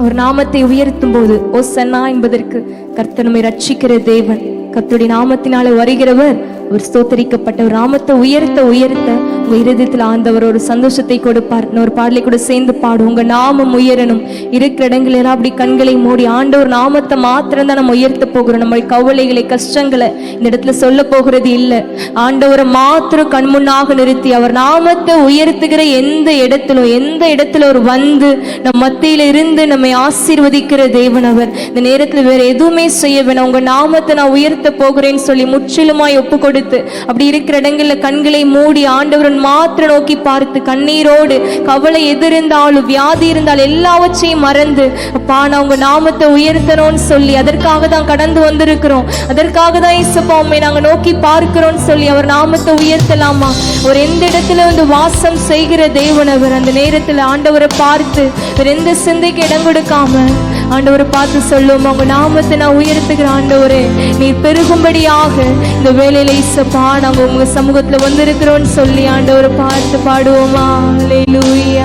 அவர் நாமத்தை உயர்த்தும் போது ஓ சன்னா என்பதற்கு கர்த்தனமை ரட்சிக்கிற தேவன். கத்துடி நாமத்தினால வருகிறவர் ஒரு ஸ்தோத்தரிக்கப்பட்ட ஒரு நாமத்தை உயர்த்த உயர்த்த உங்க இருதயத்தில் ஆண்டவர் ஒரு சந்தோஷத்தை கொடுப்பார். ஒரு பாடலை கூட சேர்ந்து பாடும் உங்க நாமம் உயரணும். இருக்கிற இடங்கள் எல்லாம் அப்படி கண்களை மூடி ஆண்டவர் நாமத்தை மாத்திரம் தான் நம்ம உயர்த்த போகிறோம். நம்ம கவலைகளை கஷ்டங்களை இந்த இடத்துல சொல்ல போகிறது இல்லை. ஆண்டவரை மாத்திரம் கண்முன்னாக நிறுத்தி அவர் நாமத்தை உயர்த்துகிற எந்த இடத்திலும் எந்த இடத்துல ஒரு வந்து நம் மத்தியில இருந்து நம்மை ஆசீர்வதிக்கிற தேவன் அவர். இந்த நேரத்தில் வேற எதுவுமே செய்ய வேணாம். உங்க நாமத்தை நான் உயர்த்த போகிறேன்னு சொல்லி முற்றிலுமாய் ஒப்பு கொடு கொடுத்து அப்படி இருக்கிற இடங்கள்ல கண்களை மூடி ஆண்டவரன் மாத்திர நோக்கி பார்த்து கண்ணீரோடு கவலை எது இருந்தாலும் வியாதி இருந்தால் எல்லாவற்றையும் மறந்து அப்பா நான் உங்க நாமத்தை உயர்த்தணும்னு சொல்லி அதற்காக தான் கடந்து வந்திருக்கிறோம். அதற்காக தான் இசப்பா உண்மை நாங்க நோக்கி பார்க்கிறோம்னு சொல்லி அவர் நாமத்தை உயர்த்தலாமா? ஒரு எந்த இடத்துல வந்து வாசம் செய்கிற தேவனவர் அந்த நேரத்துல ஆண்டவரை பார்த்து வேற எந்த சிந்தைக்கு இடம் கொடுக்காம ஆண்டவரை பார்த்து சொல்லுவோம் உங்க நாமத்தை நான் உயர்த்துகிற ஆண்டவரே. நீ பெருகும்படியாக இந்த வேலையில இசப்பா நாங்கள் உங்க சமூகத்துல வந்திருக்கிறோம்னு சொல்லி ஆண்டவரை பார்த்து பாடுவோமா? அல்லேலூயா